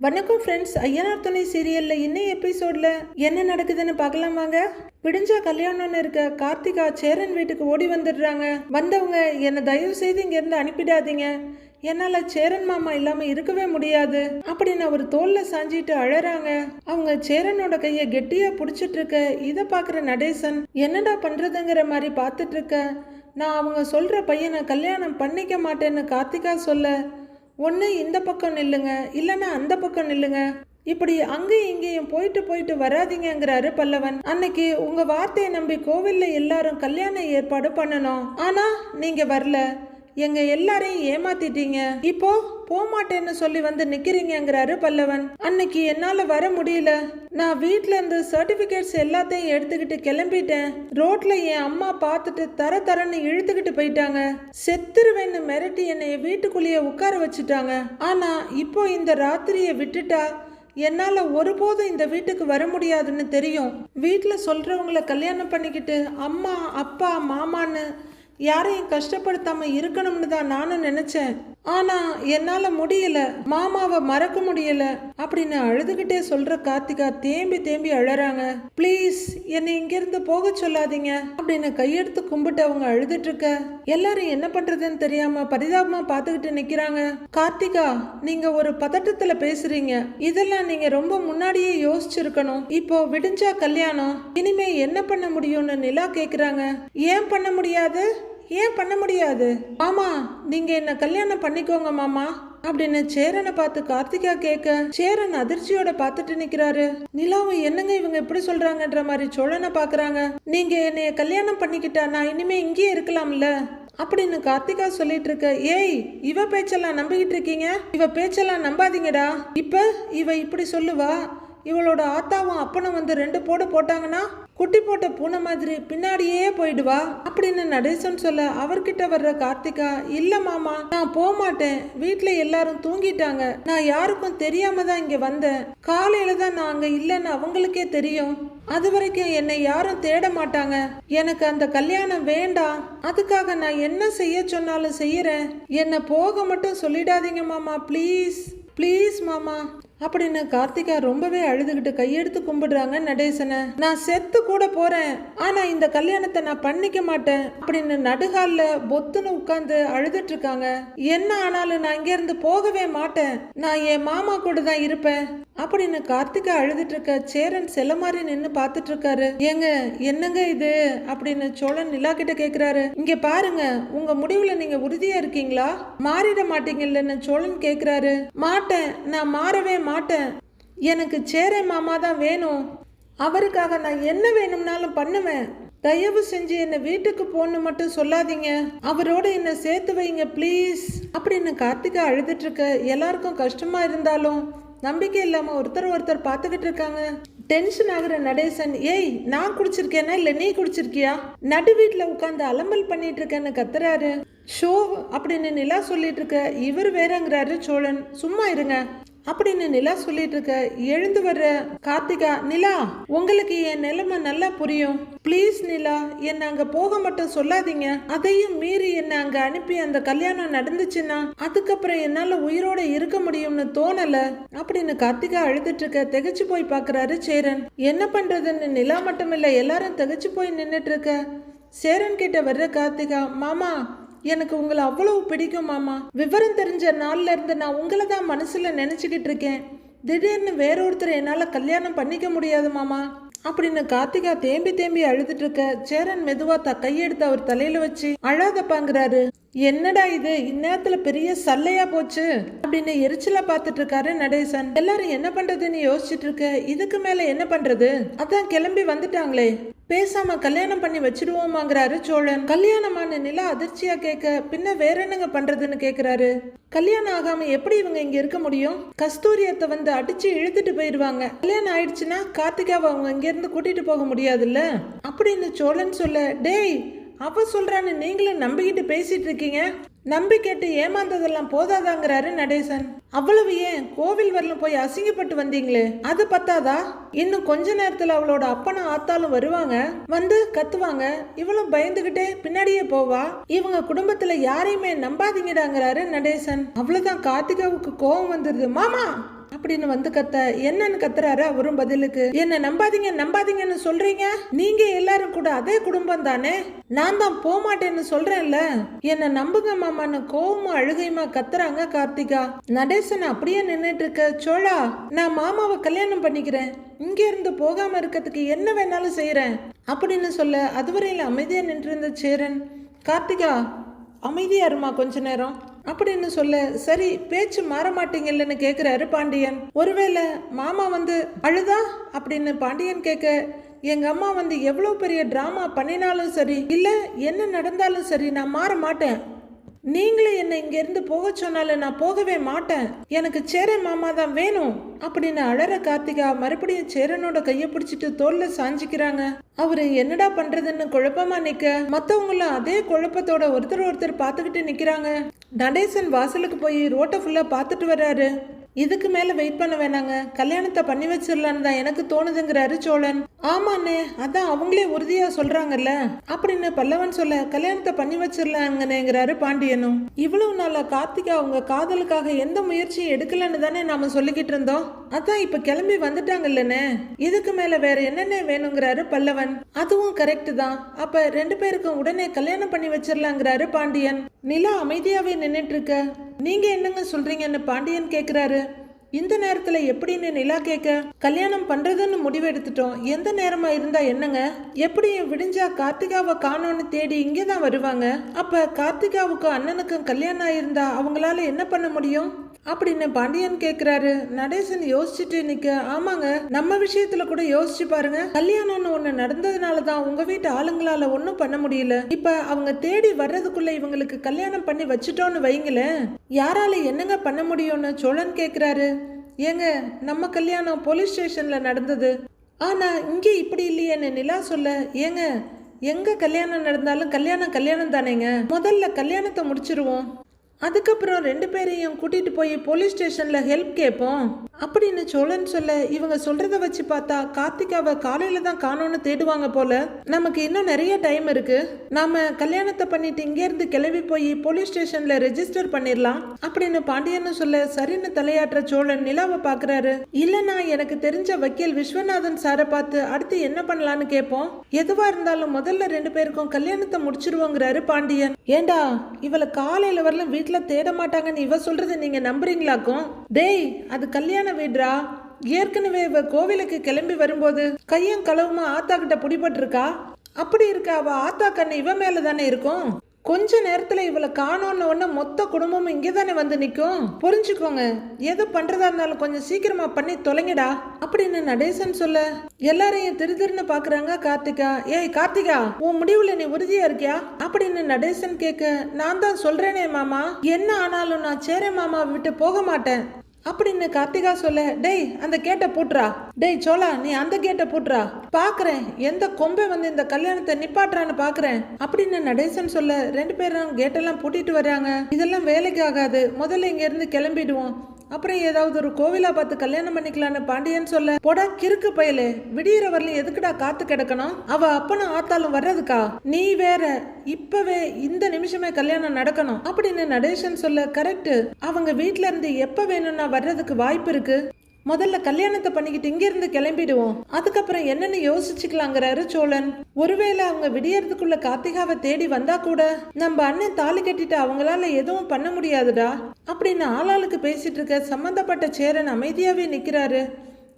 வணக்கம் ஃப்ரெண்ட்ஸ் ஐயனார் துணை சீரியலில் இன்னும் எபிசோடில் என்ன நடக்குதுன்னு பார்க்கலாம் வாங்க. விடிஞ்சா கல்யாணம்னு இருக்க கார்த்திகா சேரன் வீட்டுக்கு ஓடி வந்துடுறாங்க. வந்தவங்க என்னை தயவு செய்து இங்கேருந்து அனுப்பிடாதீங்க. என்னால் சேரன் மாமா இல்லாமல் இருக்கவே முடியாது. அப்படின்னு அவர் தோல்ல சாஞ்சிட்டு அழறாங்க. அவங்க சேரனோட கையை கெட்டியாக பிடிச்சிட்டு இருக்க இதை பார்க்குற நடேசன் என்னடா பண்ணுறதுங்கிற மாதிரி பார்த்துட்டு இருக்க நான் அவங்க சொல்கிற பையனை கல்யாணம் பண்ணிக்க மாட்டேன்னு கார்த்திகா சொல்ல ஒன்று இந்த பக்கம் நில்லுங்க இல்லைன்னா அந்த பக்கம் நில்லுங்க. இப்படி அங்கேயும் இங்கேயும் போயிட்டு போயிட்டு வராதீங்கங்கிறாரு பல்லவன். அன்னைக்கு உங்க வார்த்தையை நம்பி கோவில்ல எல்லாரும் கல்யாண ஏற்பாடு பண்ணணும். ஆனா நீங்க வரல. எங்க எல்லாரையும் ஏமாத்திட்டீங்க. இப்போ போமாட்டேன்னு சொல்லி வந்து நிக்கிறீங்கிறாரு பல்லவன். அன்னைக்கு என்னால வர முடியல. நான் வீட்ல இருந்து சர்டிபிகேட்ஸ் எல்லாத்தையும் எடுத்துக்கிட்டு கிளம்பிட்டேன். ரோட்ல என் அம்மா பார்த்துட்டு தர தரன்னு இழுத்துக்கிட்டு போயிட்டாங்க. செத்துருவேன்னு மிரட்டி என்னை வீட்டுக்குள்ளேயே உட்கார வச்சுட்டாங்க. ஆனா இப்போ இந்த ராத்திரியை விட்டுட்டா என்னால் ஒருபோதும் இந்த வீட்டுக்கு வர முடியாதுன்னு தெரியும். வீட்டில் சொல்கிறவங்கள கல்யாணம் பண்ணிக்கிட்டு அம்மா அப்பா மாமான்னு யாரையும் கஷ்டப்படுத்தாமல் இருக்கணும்னு தான் நானும் நினச்சேன். ஆனா என்னால முடியல. மாமாவை மறக்க முடியல. அப்படின்னு அழுதுகிட்டே சொல்ற கார்த்திகா தேம்பி தேம்பி அழறாங்க. ப்ளீஸ் என்னை இங்கிருந்து போக சொல்லாதீங்க அப்படின்னு கையெடுத்து கும்பிட்டு அவங்க அழுதுட்டு இருக்க. எல்லாரும் என்ன பண்றதுன்னு தெரியாம பரிதாபமா பார்த்துக்கிட்டு நிக்கிறாங்க. கார்த்திகா நீங்க ஒரு பதட்டத்துல பேசுறீங்க. இதெல்லாம் நீங்க ரொம்ப முன்னாடியே யோசிச்சிருக்கணும். இப்போ விடிஞ்சா கல்யாணம். இனிமே என்ன பண்ண முடியும்னு நிலா கேக்குறாங்க. ஏன் பண்ண முடியாது? ஏன் பண்ண முடியாது? மாமா நீங்க என்ன கல்யாணம் பண்ணிக்கோங்க மாமா அப்படின்னு சேரனை பார்த்து கார்த்திகா கேட்க சேரன் அதிர்ச்சியோட பார்த்துட்டு நிக்கிறாரு. நிலாவை என்னங்க இவங்க எப்படி சொல்றாங்கன்ற மாதிரி சோழனை பாக்குறாங்க நீங்க என்னைய கல்யாணம் பண்ணிக்கிட்டா நான் இனிமே இங்கேயே இருக்கலாம்ல? அப்படின்னு கார்த்திகா சொல்லிட்டு இருக்க ஏய் இவ பேச்செல்லாம் நம்பிக்கிட்டு இருக்கீங்க? இவ பேச்செல்லாம் நம்பாதீங்கடா. இப்ப இவ இப்படி சொல்லுவா இவளோட ஆத்தாவும் அப்பனும் வந்து ரெண்டு போடு போட்டாங்கன்னா குட்டி போட்ட பூனை மாதிரி பின்னாடியே போயிடுவா? அப்படின்னு நடேசன் சொல்ல அவர்கிட்ட வர்ற கார்த்திகா இல்ல மாமா நான் போக மாட்டேன் வீட்டுல எல்லாரும் தூங்கிட்டாங்க. நான் யாருக்கும் தெரியாம தான் இங்க வந்தேன். காலையில தான் நான் அங்க இல்லைன்னு அவங்களுக்கே தெரியும். அது வரைக்கும் என்னை யாரும் தேட மாட்டாங்க. எனக்கு அந்த கல்யாணம் வேண்டாம். அதுக்காக நான் என்ன செய்ய சொன்னாலும் செய்யறேன். என்னை போக மட்டும் சொல்லிடாதீங்க மாமா ப்ளீஸ். ப்ளீஸ் மாமா. அப்படின்னு கார்த்திகா ரொம்பவே அழுதுகிட்டு கையெடுத்து கும்பிடுறாங்க நடேசனை. நான் செத்து கூட போறேன். ஆனா இந்த கல்யாணத்தை நான் பண்ணிக்க மாட்டேன். அப்படின்னு நடுகால்ல பொத்துன்னு உட்கார்ந்து அழுதுட்டு இருக்காங்க என்ன ஆனாலும் நான் இங்க இருந்து போகவே மாட்டேன். நான் என் மாமா கூட தான் இருப்பேன். அப்படின்னு கார்த்திகா அழுதுட்டு இருக்க சேரன் செல்ல மாதிரி நின்று பார்த்துட்டு இருக்காரு ஏங்க என்னங்க இது? அப்படின்னு சோழன் நிலா கிட்ட கேக்குறாரு. இங்க பாருங்க உங்க முடிவுல நீங்க உறுதியா இருக்கீங்களா? மாறிட மாட்டீங்கல்லன்னு சோழன் கேக்குறாரு. மாட்டேன். நான் மாறவே மாட்டேன் எனக்கு சேரை மாமா தான் வேணும். அவருக்காக நான் என்ன வேணும்னாலும் பண்ணுவேன். தயவு செஞ்சு என்னை வீட்டுக்கு போன்னு மட்டும் சொல்லாதீங்க. அவரோட என்னை சேர்த்து வைங்க ப்ளீஸ் அப்படின்னு கார்த்திகா அழுதுட்டு இருக்க எல்லாருக்கும் கஷ்டமா இருந்தாலும் நம்பிக்கை இல்லாம ஒருத்தர் ஒருத்தர் பார்த்துக்கிட்டு இருக்காங்க. டென்ஷன் ஆகுற நடேசன் ஏய் நான் குடிச்சிருக்கேனா? இல்லை நீ குடிச்சிருக்கியா? நடு வீட்டில் உட்காந்து அலம்பல் பண்ணிட்டு இருக்கேன்னு கத்துறாரு. ஷோ அப்படின்னு நிலா சொல்லிட்டு இருக்க இவர் வேறங்கிறாரு சோழன். சும்மா இருங்க. அப்படின்னு நிலா சொல்லிட்டு இருக்க எழுந்து வர்ற கார்த்திகா நிலா உங்களுக்கு என் நிலைமை நல்லா புரியும். ப்ளீஸ் நிலா என்னை அங்க போக மட்டும் சொல்லாதீங்க. அதையும் மீறி என்னை அங்க அனுப்பி அந்த கல்யாணம் நடந்துச்சுன்னா அதுக்கப்புறம் என்னால உயிரோட இருக்க முடியும்னு தோணல அப்படின்னு கார்த்திகா அழுதுட்டு இருக்க திகைச்சு போய் பாக்குறாரு சேரன். என்ன பண்றதுன்னு நிலா மட்டும் இல்ல எல்லாரும் திகைச்சு போய் நின்னுட்டு இருக்க. சேரன் கிட்ட வர்ற கார்த்திகா மாமா எனக்கு உங்களை அவ்வளவு பிடிக்கும் மாமா. விவரம் தெரிஞ்ச நாள்ல இருந்து நான் உங்களை தான் மனசுல நினைச்சுக்கிட்டு இருக்கேன். திடீர்னு வேற ஒருத்தர் என்னால கல்யாணம் பண்ணிக்க முடியாது மாமா. அப்படின்னு கார்த்திகா தேம்பி தேம்பி அழுதுட்டு இருக்க சேரன் மெதுவா த கையெடுத்து அவர் தலையில வச்சு அழாதப்பாங்கிறாரு என்னடா இது? இந்நேரத்துல பெரிய சல்லையா போச்சு. அப்படின்னு எரிச்சலா பாத்துட்டு இருக்காரு நடேசன். எல்லாரும் என்ன பண்றதுன்னு யோசிச்சுட்டு இருக்க. இதுக்கு மேல என்ன பண்றது? அதான் கிளம்பி வந்துட்டாங்களே. பேசாம கல்யாணம் பண்ணி வச்சிடுவோமாங்கிறாரு சோழன். கல்யாணமான நிலா அதிர்ச்சியா கேட்க பின்ன வேற என்னங்க பண்றதுன்னு கேக்குறாரு. கல்யாணம் ஆகாம எப்படி இவங்க இங்க இருக்க முடியும்? கஸ்தூரியத்தை வந்து அடிச்சு இழுத்துட்டு போயிருவாங்க. கல்யாணம் ஆயிடுச்சுன்னா கார்த்திகாவை அவங்க இங்க இருந்து கூட்டிட்டு போக முடியாதுல்ல? அப்படின்னு சோழன் சொல்ல டேய் அவ சொல்கிறான்னு நீங்களும் நம்பிக்கிட்டு பேசிட்டு இருக்கீங்க? நம்பி கேட்டு ஏமாந்ததெல்லாம் போதாதாங்கிறாரு நடேசன். அவ்வளவு ஏன் கோவில் வரலும் போய் அசிங்கப்பட்டு வந்தீங்களே? அது பத்தாதா? இன்னும் கொஞ்ச நேரத்தில் அவளோட அப்பனும் ஆத்தாலும் வருவாங்க. வந்து கத்துவாங்க. இவளும் பயந்துகிட்டே பின்னாடியே போவா. இவங்க குடும்பத்துல யாரையுமே நம்பாதீங்கடாங்கிறாரு நடேசன். அவ்வளவுதான் கார்த்திகாவுக்கு கோபம் வந்துருது. மாமா! அப்படின்னு வந்து கத்த என்னன்னு கத்துறாரு அவரும் பதிலுக்கு. என்ன நம்பாதீங்க நம்பாதீங்கன்னு சொல்றீங்க? நீங்க எல்லாரும் கூட அதே குடும்பம் தானே? நான் தான் போக மாட்டேன்னு சொல்றேன்ல? என்ன நம்புங்க மாமான்னு கோவமா அழுகையுமா கத்துறாங்க கார்த்திகா. நடேசன் அப்படியே நின்றுட்டு இருக்க சோழா நான் மாமாவை கல்யாணம் பண்ணிக்கிறேன். இங்க இருந்து போகாம இருக்கிறதுக்கு என்ன வேணாலும் செய்யறேன் அப்படின்னு சொல்ல அதுவரையில் அமைதியா நின்றிருந்த சேரன் கார்த்திகா அமைதியா இருமா கொஞ்ச நேரம்? அப்படின்னு சொல்ல சரி பேச்சு மாற மாட்டீங்கல்லன்னு கேட்குறாரு பாண்டியன். ஒருவேளை மாமா வந்து அழுதா? அப்படின்னு பாண்டியன் கேட்க எங்க அம்மா வந்து எவ்வளோ பெரிய டிராமா பண்ணினாலும் சரி இல்லை என்ன நடந்தாலும் சரி நான் மாற மாட்டேன். நீங்களே என்னை இங்கேருந்து போக சொன்னால நான் போகவே மாட்டேன். எனக்கு சேரன் மாமா தான் வேணும். அப்படின்னு அழற கார்த்திகா மறுபடியும் சேரனோட கையை பிடிச்சிட்டு தோல்ல சாஞ்சிக்கிறாங்க. அவரு என்னடா பண்றதுன்னு குழப்பமா நிக்க. மத்தவங்களும் அதே குழப்பத்தோட ஒருத்தர் ஒருத்தர் பார்த்துக்கிட்டு நிக்கிறாங்க. நடேசன் வாசலுக்கு போய் ரோட்டை ஃபுல்லா பார்த்துட்டு வர்றாரு. இதுக்கு மேல வெயிட் பண்ண வேணாங்க. கல்யாணத்தை பண்ணி வச்சிடலான்னு தான் எனக்கு தோணுதுங்கிறாரு சோழன். ஆமாண்ணே அதான் அவங்களே உறுதியா சொல்றாங்கல்ல. அப்படின்னு பல்லவன் சொல்ல கல்யாணத்தை பண்ணி வச்சிடலாங்கன்னேங்கிறாரு பாண்டியனும். இவ்வளவு நாளாக கார்த்திகா அவங்க காதலுக்காக எந்த முயற்சியும் எடுக்கலன்னு தானே நாம சொல்லிக்கிட்டு இருந்தோம். அதான் இப்ப கிளம்பி வந்துட்டாங்கல்லண்ணே. இதுக்கு மேல வேற என்னென்ன வேணுங்கிறாரு பல்லவன். அதுவும் கரெக்ட் தான். அப்ப ரெண்டு பேருக்கும் உடனே கல்யாணம் பண்ணி வச்சிடலாங்கிறாரு பாண்டியன். நிலா அமைதியாவே நின்னுட்டு இருக்க. நீங்க என்னங்க சொல்றீங்கன்னு பாண்டியன் கேட்குறாரு இந்த நேரத்தில் எப்படின்னு நிலா கேட்க கல்யாணம் பண்ணுறதுன்னு முடிவு எடுத்துட்டோம். எந்த நேரமாக இருந்தால் என்னங்க? எப்படியும் விடிஞ்சா கார்த்திகாவை காணோன்னு தேடி இங்கே தான் வருவாங்க. அப்போ கார்த்திகாவுக்கும் அண்ணனுக்கும் கல்யாணம் ஆயிருந்தா அவங்களால என்ன பண்ண முடியும்? அப்படின்னு பாண்டியன் கேக்குறாரு? நடேசன் யோசிச்சுட்டு நிக்க ஆமாங்க நம்ம விஷயத்துல கூட யோசிச்சு பாருங்க. கல்யாணம்னு ஒண்ணு நடந்ததுனால தான் உங்க வீட்டு ஆளுங்களால ஒண்ணும் பண்ண முடியல. இப்ப அவங்க தேடி வர்றதுக்குள்ள இவங்களுக்கு கல்யாணம் பண்ணி வச்சுட்டோன்னு வைங்களேன். யாரால என்னங்க பண்ண முடியும்னு சோழன் கேக்குறாரு. ஏங்க நம்ம கல்யாணம் போலீஸ் ஸ்டேஷன்ல நடந்தது. ஆனா இங்க இப்படி இல்லையேன்னு நிலா சொல்ல ஏங்க எங்க கல்யாணம் நடந்தாலும் கல்யாணம் கல்யாணம் தானேங்க? முதல்ல கல்யாணத்தை முடிச்சிருவோம். அதுக்கப்புறம் ரெண்டு பேரையும் கூட்டிட்டு போய் போலீஸ் ஸ்டேஷனில் ஹெல்ப் கேட்போம் அப்படின்னு சோழன் சொல்ல இவங்க சொல்றதை வச்சு பார்த்தா கார்த்திகாவை காலையில தான் காணோன்னு தேடுவாங்க போல. நமக்கு இன்னும் நிறைய டைம் இருக்கு. நாம கல்யாணத்தை பண்ணிட்டு இங்க இருந்து கிளம்பி போய் போலீஸ் ஸ்டேஷன்ல ரெஜிஸ்டர் பண்ணிடலாம் அப்படின்னு பாண்டியன்னு சொல்ல சரின்னு தலையாற்ற சோழன் நிலாவை பாக்குறாரு இல்லனா எனக்கு தெரிஞ்ச வக்கீல் விஸ்வநாதன் சாரை பார்த்து அடுத்து என்ன பண்ணலான்னு கேட்போம். எதுவா இருந்தாலும் முதல்ல ரெண்டு பேருக்கும் கல்யாணத்தை முடிச்சிருவோங்கிறாரு பாண்டியன். ஏண்டா இவளை காலையில வரலாம் வீட்டுல தேட மாட்டாங்கன்னு இவ சொல்றது நீங்க நம்புறீங்களாக்கும்? டேய் அது கல்யாணம் வீடுடா ஏற்கனவே இவ கோவிலுக்கு கிளம்பி வரும்போது கையும் களவுமா ஆத்தா கிட்ட பிடிபட்டிருக்கா? அப்படி இருக்க அவ ஆத்தா கண்ணு இவ மேல தானே இருக்கும்? கொஞ்ச நேரத்துல இவளை காணோன்னு உடனே மொத்த குடும்பமும் இங்கே தானே வந்து நிற்கும் புரிஞ்சுக்கோங்க. எது பண்றதா இருந்தாலும் கொஞ்சம் சீக்கிரமா பண்ணி தொலைங்கடா. அப்படின்னு நடேசன் சொல்ல எல்லாரையும் திரு திருன்னு பாக்குறாங்க கார்த்திகா. ஏய் கார்த்திகா உன் முடிவுல நீ உறுதியா இருக்கியா? அப்படின்னு நடேசன் கேட்க நான் தான் சொல்றேனே மாமா. என்ன ஆனாலும் நான் சேரே மாமா விட்டு போக மாட்டேன். அப்படின்னு கார்த்திகா சொல்ல டேய் அந்த கேட்டை போட்டுறா. டேய் சோலா நீ அந்த கேட்டை போட்டுறா. பாக்குறேன் எந்த கொம்பை வந்து இந்த கல்யாணத்தை நிப்பாட்டுறான்னு பாக்குறேன். அப்படின்னு நடேசன் சொல்ல ரெண்டு பேரும் கேட்டெல்லாம் பூட்டிட்டு வர்றாங்க. இதெல்லாம் வேலைக்கு ஆகாது. முதல்ல இங்க இருந்து கிளம்பிடுவோம். அப்புறம் ஏதாவது ஒரு கோவிலா பார்த்து கல்யாணம் பண்ணிக்கலான்னு பாண்டியன் சொல்ல போடா கிறுக்கு பயலே. விடியிற வரலையும் எதுக்குடா காத்து கிடக்கணும்? அவ அப்பனும் ஆத்தாலும் வர்றதுக்கா? நீ வேற இப்பவே இந்த நிமிஷமே கல்யாணம் நடக்கணும். அப்படின்னு நடேசன் சொல்ல கரெக்ட் அவங்க வீட்ல இருந்து எப்ப வேணும்னா வர்றதுக்கு வாய்ப்பு இருக்கு. முதல்ல கல்யாணத்தை பண்ணிக்கிட்டு இங்கிருந்து கிளம்பிடுவோம். அதுக்கப்புறம் என்னன்னு யோசிச்சுக்கலாங்கிறாரு சோழன். ஒருவேளை அவங்க விடியறதுக்குள்ள கார்த்திகாவை தேடி வந்தா கூட நம்ம அண்ணன் தாலி கட்டிட்டு அவங்களால எதுவும் பண்ண முடியாதுடா. அப்படின்னு ஆளாளுக்கு பேசிட்டு இருக்க சம்பந்தப்பட்ட சேரன் அமைதியாவே நிக்கிறாரு.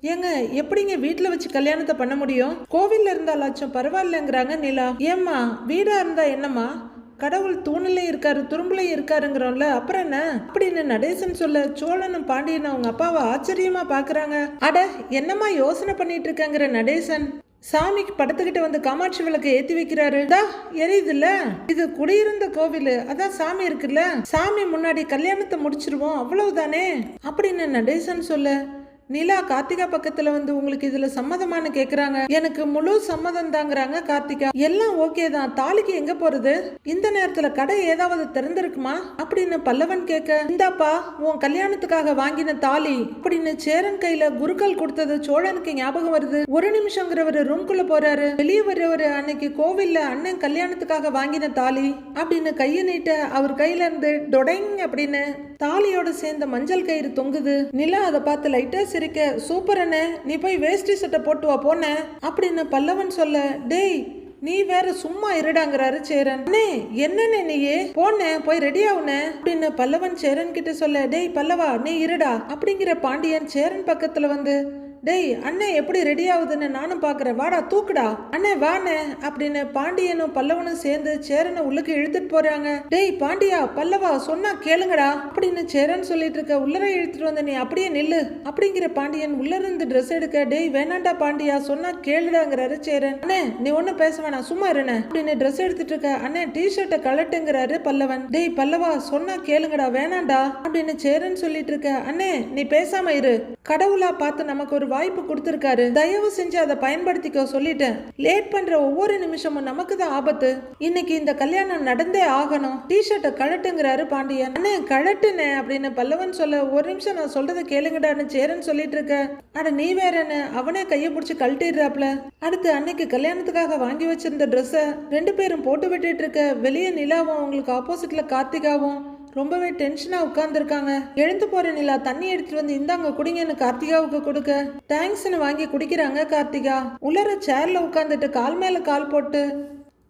ஏங்க எப்படிங்க வீட்டில் வச்சு கல்யாணத்தை பண்ண முடியும்? கோவில்ல இருந்தாலாச்சும் பரவாயில்லங்கிறாங்க நிலா. ஏம்மா வீடா இருந்தா என்னம்மா? கடவுள் தூணிலையும் இருக்காரு துரும்புலையும் இருக்காருங்கிறோம்ல அப்புறம் என்ன? அப்படின்னு நடேசன் சொல்ல சோழனும் பாண்டியன் அவங்க அப்பாவை ஆச்சரியமா பாக்குறாங்க. அட என்னம்மா யோசனை பண்ணிட்டு இருக்காங்கிற நடேசன்? சாமிக்கு படத்துக்கிட்ட வந்து காமாட்சி விளக்கு ஏத்தி வைக்கிறாரு. தா எரியுதுல்ல? இது குடியிருந்த கோவில் அதான் சாமி இருக்குல்ல? சாமி முன்னாடி கல்யாணத்தை முடிச்சிருவோம் அவ்வளவுதானே? அப்படின்னு நடேசன் சொல்ல? நிலா கார்த்திகா பக்கத்துல வந்து உங்களுக்கு இதுல சம்மதமானு கேக்குறாங்க. எனக்கு முழு சம்மதம் தாங்கிறாங்க கார்த்திகா. எல்லாம் ஓகே தான். தாலிக்கு எங்க போறது? இந்த நேரத்துல கடை ஏதாவது திறந்திருக்குமா? அப்படின்னு பல்லவன் கேட்க இந்தாப்பா உன் கல்யாணத்துக்காக வாங்கின தாலி. அப்படின்னு சேரன் கையில குருக்கள் கொடுத்தது சோழனுக்கு ஞாபகம் வருது. ஒரு நிமிஷங்கிறவரு ரூம்குள்ள போறாரு. வெளியே வர்றவர் அன்னைக்கு கோவில்ல அண்ணன் கல்யாணத்துக்காக வாங்கின தாலி. அப்படின்னு கையை நீட்ட அவர் கையில இருந்து டொடைங் அப்படின்னு தாலியோட சேர்ந்த மஞ்சள் கயிறு தொங்குது. நிலா அதை பார்த்து லைட்டா சிரிக்க சூப்பர் அண்ணே நீ போய் வேஷ்டி சட்டை போட்டு வா போன அப்படின்னு பல்லவன் சொல்ல டேய் நீ வேற சும்மா இருடாங்கிறாரு சேரன். அண்ணே என்னண்ணே நீயே? போன போய் ரெடி ஆகுன அப்படின்னு பல்லவன் சேரன் கிட்ட சொல்ல டேய் பல்லவா நீ இருடா. அப்படிங்கிற பாண்டியன் சேரன் பக்கத்துல வந்து டேய் அண்ணே எப்படி ரெடி ஆகுதுன்னு நானும் பார்க்குறேன் வாடா தூக்குடா. அண்ணே வாண்ணே அப்படின்னு பாண்டியனும் பல்லவனும் சேர்ந்து சேரனை உள்ளுக்கு இழுத்துட்டு போறாங்க. டேய் பாண்டியா பல்லவா சொன்னா கேளுங்கடா அப்படின்னு சேரன் சொல்லிட்டு இருக்க உள்ளர இழுத்துட்டு வந்த நீ அப்படியே நில்லு அப்படிங்கிற பாண்டியன் உள்ள இருந்து ட்ரெஸ் எடுக்க டேய் வேணாண்டா பாண்டியா சொன்னா கேளுடாங்கிறாரு சேரன். அண்ணே நீ ஒன்னும் பேச வேணாம் சும்மா இருண்ணே அப்படின்னு ட்ரெஸ் எடுத்துட்டு இருக்க அண்ணே டிஷர்ட்டை கலட்டுங்கிறாரு பல்லவன். டேய் பல்லவா சொன்னா கேளுங்கடா வேணாண்டா அப்படின்னு சேரன் சொல்லிட்டு இருக்க அண்ணே நீ பேசாம இரு. கடவுளா பார்த்து நமக்கு ஒரு வாய்ப்பு கொடுத்துருக்காரு. தயவு செஞ்சு அதை பயன்படுத்திக்கோ சொல்லிட்டேன். லேட் பண்ற ஒவ்வொரு நிமிஷமும் நமக்கு தான் ஆபத்து. இன்னைக்கு இந்த கல்யாணம் நடந்தே ஆகணும். டிஷர்ட்டை கழட்டுங்கிறாரு பாண்டியன். அண்ணே கழட்டுனே அப்படின்னு பல்லவன் சொல்ல ஒரு நிமிஷம் நான் சொல்றத கேளுங்கடான்னு சேரன் சொல்லிட்டு இருக்க. அட நீ வேறன்னு அவனே கையை பிடிச்சி கழட்டிடுறாப்ல அடுத்து அன்னைக்கு கல்யாணத்துக்காக வாங்கி வச்சிருந்த ட்ரெஸ்ஸை ரெண்டு பேரும் போட்டு விட்டுட்டு இருக்க. வெளியே நிலாவும் அவங்களுக்கு ஆப்போசிட்ல கார்த்திகாவும். ரொம்பவே டென்ஷனாக உட்காந்துருக்காங்க எழுந்து போகிற நிலா தண்ணி எடுத்துட்டு வந்து இந்தாங்க குடிங்கன்னு கார்த்திகாவுக்கு கொடுக்க. தேங்க்ஸ்னு வாங்கி குடிக்கிறாங்க கார்த்திகா. உலர சேர்ல உட்காந்துட்டு கால் மேலே கால் போட்டு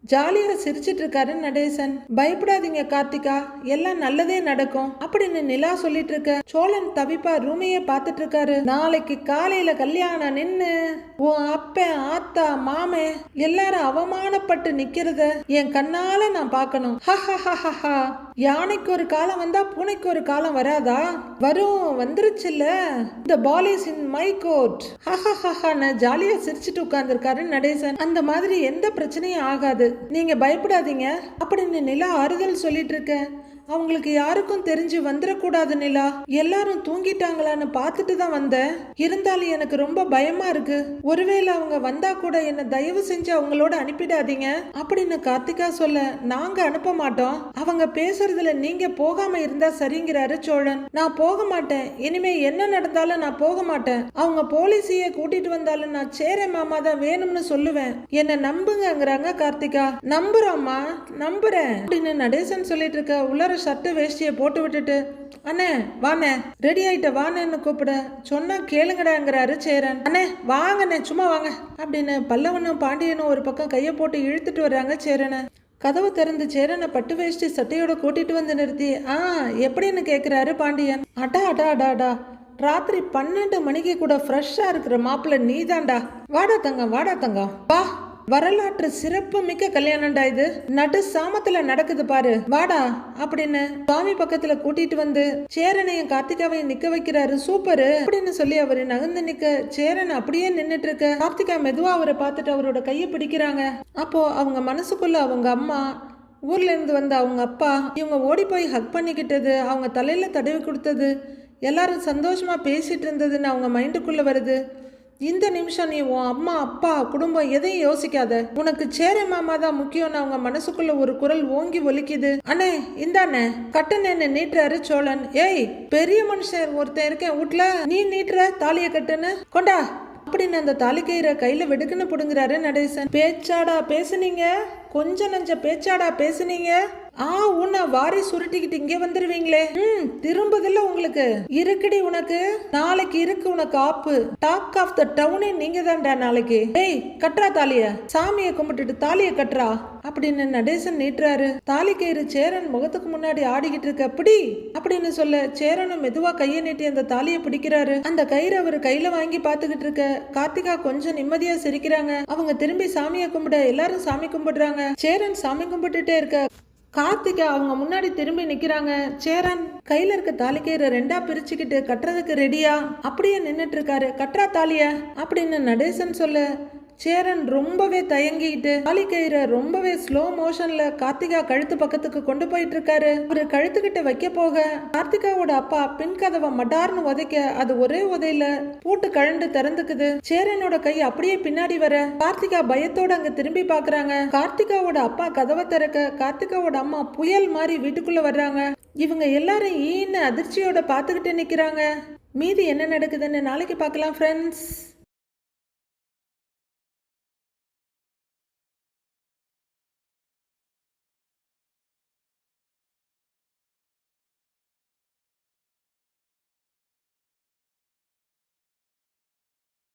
ஜாலியா சிரிச்சிட்டு இருக்காரு நடேசன் பயப்படாதீங்க கார்த்திகா எல்லாம் நல்லதே நடக்கும் அப்படின்னு நிலா சொல்லிட்டு இருக்க சோழன் தவிப்பா ரூமையே பார்த்துட்டு இருக்காரு நாளைக்கு காலையில கல்யாணம் நின்னு உன் அப்பன் ஆத்தா மாமே எல்லாரும் அவமானப்பட்டு நிக்கிறத என் கண்ணால நான் பார்க்கணும் ஹஹஹஹஹா. யானைக்கு ஒரு காலம் வந்தா பூனைக்கு ஒரு காலம் வராதா வரும் வந்துருச்சுல்ல இந்த ball is in my court ஹஹஹஹான்னு ஜாலியா சிரிச்சிட்டு உட்கார்ந்துருக்காரு நடேசன் அந்த மாதிரி எந்த பிரச்சனையும் ஆகாது நீங்க பயப்படாதீங்க அப்படின்னு நிலா ஆறுதல் சொல்லிட்டு இருக்க. அவங்களுக்கு யாருக்கும் தெரிஞ்சு வந்துடக்கூடாது நிலா. எல்லாரும் தூங்கிட்டாங்களான்னு பார்த்துட்டு தான் வந்தேன். இருந்தாலும் எனக்கு ரொம்ப பயமா இருக்கு. ஒருவேளை அவங்க வந்தா கூட என்ன தயவு செஞ்சு அவங்களோட அனுப்பிடாதீங்க. அப்படின்னு கார்த்திகா சொல்ல நாங்க அனுப்ப மாட்டோம். அவங்க பேசுறதுல நீங்க போகாம இருந்தா சரிங்கிறாரு சோழன். நான் போக மாட்டேன். இனிமே என்ன நடந்தாலும் நான் போக மாட்டேன். அவங்க போலீஸையே கூட்டிட்டு வந்தாலும் நான் சேர மாமா தான் வேணும்னு சொல்லுவேன். என்ன நம்புங்கிறாங்க கார்த்திகா. நம்புறோம்மா. நம்புறேன். அப்படின்னு நடேசன் சொல்லிட்டு இருக்க உள்ளர ஷர்ட்டு வேஷ்டியை போட்டு விட்டுட்டு அண்ணே வாண்ணே ரெடி ஆயிட்ட வாண்ணேன்னு கூப்பிட சொன்னா கேளுங்கடாங்கிறாரு சேரன். அண்ணே வாங்கண்ணே சும்மா வாங்க அப்படின்னு பல்லவனும் பாண்டியனும் ஒரு பக்கம் கையை போட்டு இழுத்துட்டு வர்றாங்க சேரனை. கதவு திறந்து சேரனை பட்டு வேஷ்டி சட்டையோட கூட்டிட்டு வந்து நிறுத்தி ஆ எப்படின்னு கேட்குறாரு பாண்டியன். அடா அடா அடா அடா ராத்திரி பன்னெண்டு மணிக்கு கூட ஃப்ரெஷ்ஷாக இருக்கிற மாப்பிள்ளை நீதான்டா. வாடா தங்கம் வாடா தங்கம். வா வரலாற்று சிறப்பு மிக்க கல்யாணம்டா இது. நடு சாமத்துல நடக்குது பாரு. வாடா அப்படின்னு சுவாமி பக்கத்துல கூட்டிட்டு வந்து சேரனையும் கார்த்திகாவையும் நிக்க வைக்கிறாரு. சூப்பரு. அப்படின்னு சொல்லி அவரு நகர்ந்து நிக்க சேரன் அப்படியே நின்னுட்டு இருக்க. கார்த்திகா மெதுவா அவரை பார்த்துட்டு அவரோட கையை பிடிக்கிறாங்க. அப்போ அவங்க மனசுக்குள்ள அவங்க அம்மா ஊர்ல இருந்து வந்த அவங்க அப்பா இவங்க ஓடி போய் ஹக் பண்ணிக்கிட்டது அவங்க தலையில தடவி கொடுத்தது எல்லாரும் சந்தோஷமா பேசிட்டு இருந்ததுன்னு அவங்க மைண்டுக்குள்ள வருது. இந்த நிமிஷம் நீ உன் அம்மா அப்பா குடும்பம் எதையும் யோசிக்காத. உனக்கு சேர மாமா தான் முக்கியம்னு அவங்க மனசுக்குள்ள ஒரு குரல் ஓங்கி ஒலிக்குது. அண்ணே இந்தாண்ணே கட்டுனேன்னு நீட்டுறாரு சோழன். ஏய் பெரிய மனுஷன் ஒருத்தன் இருக்கேன் வீட்டுல நீ நீட்டுற தாலியை கட்டுன்னு கொண்டா. அப்படின்னு அந்த தாலிக்கயிறை கையில வெடுக்குன்னு புடுங்குறாரு நடேசன். பேச்சாடா பேசுனீங்க? கொஞ்ச நஞ்ச பேச்சாடா பேசுனீங்க? ஆ உன்னை வாரி சுருட்டிக்கிட்டு இங்கே வந்துருவீங்களே. ம் திரும்புதில்ல உங்களுக்கு. இருக்குடி உனக்கு. நாளைக்கு இருக்கு உனக்கு ஆப்பு. டாக் ஆஃப் த டவுனே நீங்க தான்டா நாளைக்கு. டேய் கட்டுறா தாலிய. சாமியை கும்பிட்டுட்டு தாலிய கட்டுறா. அப்படின்னு நடேசன் நீட்டுறாரு. தாலி கயிறு சேரன் முகத்துக்கு முன்னாடி ஆடிக்கிட்டு இருக்க பிடி அப்படின்னு சொல்ல சேரனும் மெதுவா கையை நீட்டி அந்த தாலியை பிடிக்கிறாரு. அந்த கயிறு அவர் கையில வாங்கி பாத்துக்கிட்டு இருக்க கார்த்திகா கொஞ்சம் நிம்மதியா சிரிக்கிறாங்க. அவங்க திரும்பி சாமியை கும்பிட எல்லாரும் சாமி கும்பிடுறாங்க. சேரன் சாமி கும்பிட்டுட்டே இருக்க கார்த்திக் அவங்க முன்னாடி திரும்பி நிக்கிறாங்க. சேரன் கையில இருக்க தாலிக்கயிறை ரெண்டா பிரிச்சுக்கிட்டு கட்டுறதுக்கு ரெடியா அப்படியே நின்னுட்டு இருக்காரு. கட்டுறா தாலிய? அப்படின்னு நடேசன் சொல்லு. சேரன் ரொம்பவே தயங்கிட்டு தாலிக்கயிறை ரொம்பவே ஸ்லோ மோஷன்ல கார்த்திகா கழுத்து பக்கத்துக்கு கொண்டு போயிட்டு இருக்காரு ஒரு கழுத்துக்கிட்ட வைக்க போக கார்த்திகாவோட அப்பா பின் கதவை மடார்னு உதைக்க அது ஒரே உதையில பூட்டு கழண்டு திறந்துக்குது. சேரனோட கை அப்படியே பின்னாடி வர கார்த்திகா பயத்தோட அங்க திரும்பி பாக்குறாங்க. கார்த்திகாவோட அப்பா கதவை திறக்க கார்த்திகாவோட அம்மா புயல் மாதிரி வீட்டுக்குள்ள வர்றாங்க. இவங்க எல்லாரும் ஈன்னு அதிர்ச்சியோட பார்த்துக்கிட்டு நிக்கிறாங்க. மீதி என்ன நடக்குதுன்னு நாளைக்கு பார்க்கலாம் ஃப்ரெண்ட்ஸ்